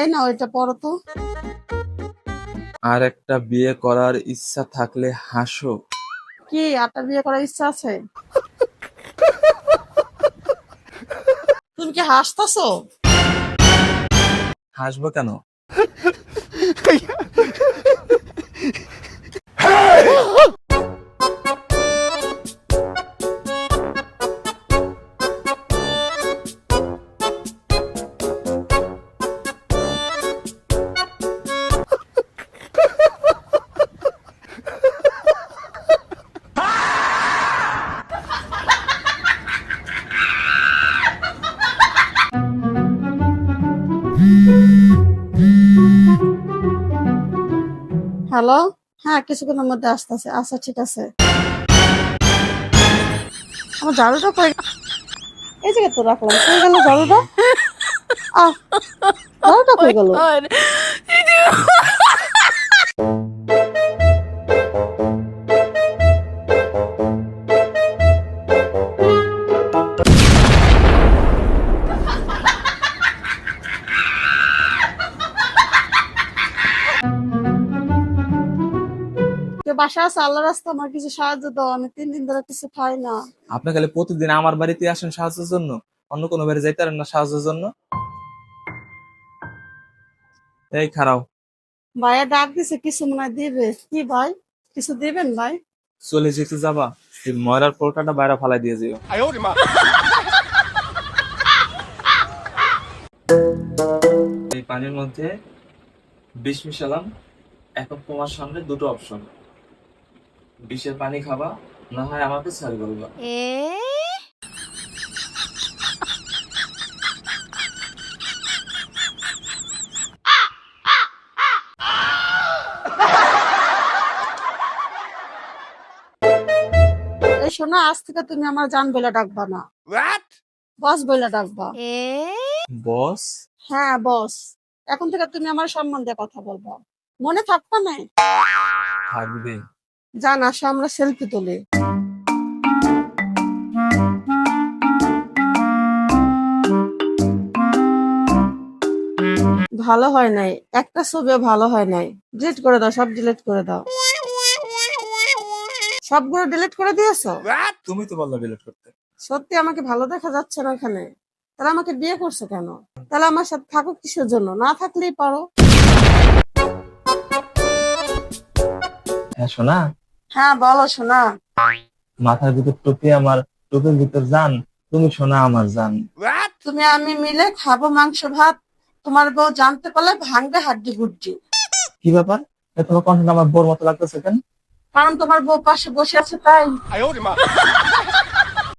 এই না ওইটা পড়ো তো। আর একটা বিয়ে করার ইচ্ছা থাকলে হাসো। কি আটটা বিয়ে করার ইচ্ছা আছে? তুমি কি হাসতাছো? হাসবো কেন? হ্যালো হ্যাঁ কিছুক্ষণের মধ্যে আসতেছে। আচ্ছা ঠিক আছে। আমার ঝাড়ুটা কই এই জায়গায় তো রাখলাম। কই গেল ঝাড়ুটা ঝাড়ুটা কই গেল? বাসা আছে আল্লাহ রাস্তা আমার কিছু সাহায্য দাও আমি তিন দিন ধরে কিছু খাই না। আপনি খালি প্রতিদিন আমার বাড়িতে আসেন সাহায্যের জন্য? অন্য কোনো বাড়ি যাইতে পারেন না সাহায্যের জন্য? এই খারাও। ভাইয়া ডাক দিছে কিছু মনে হয় দিবে। কি ভাই? কিছু দিবেন ভাই? চলে যেতে যাবা। এই ময়রার পোলকাটা বাইরে ফালাই দিয়ে যেও এই পানির মধ্যে বিষ মিশালাম এখন তোমার সামনে দুটো অপশন বিষের পানি খাবা না হয় আমাকে ছাড় বলবা শোনো আজ থেকে তুমি আমার জান বলে ডাকবা না। বস বলে ডাকবা। বস? হ্যাঁ বস। এখন থেকে তুমি আমার সম্বন্ধে কথা বলবা। মনে থাকবা না? থাকবে। জান আসো আমরা সেলফি তুলি। ভালো হয় নাই। একটা ছবিও ভালো হয় নাই। ডিলিট করে দাও সব ডিলিট করে দাও। সবগুলো ডিলিট করে দিয়েছ? তুমি তো বললা বিলেট করতে। সত্যি আমাকে ভালো দেখা যাচ্ছে না এখানে। তাহলে আমাকে বিয়ে করছ কেন? তাহলে আমার সাথে থাকো কিসের জন্য? না থাকলেই পারো। হ্যাঁ শোনা। হ্যাঁ বলো শোনা। মাথার ভিতর টুপি আমার টুপির ভিতর জান তুমি শোনা আমার জান। তুমি আমি মিলে খাব মাংস ভাত। তোমার বউ জানতে পারলে ভাঙবে হাড্ডি গুড্ডি। কি ব্যাপার? তোমার কণ্ঠটা আমার বোর মতো লাগতেছে কেন? কারণ তোমার বউ পাশে বসে আছে তাই।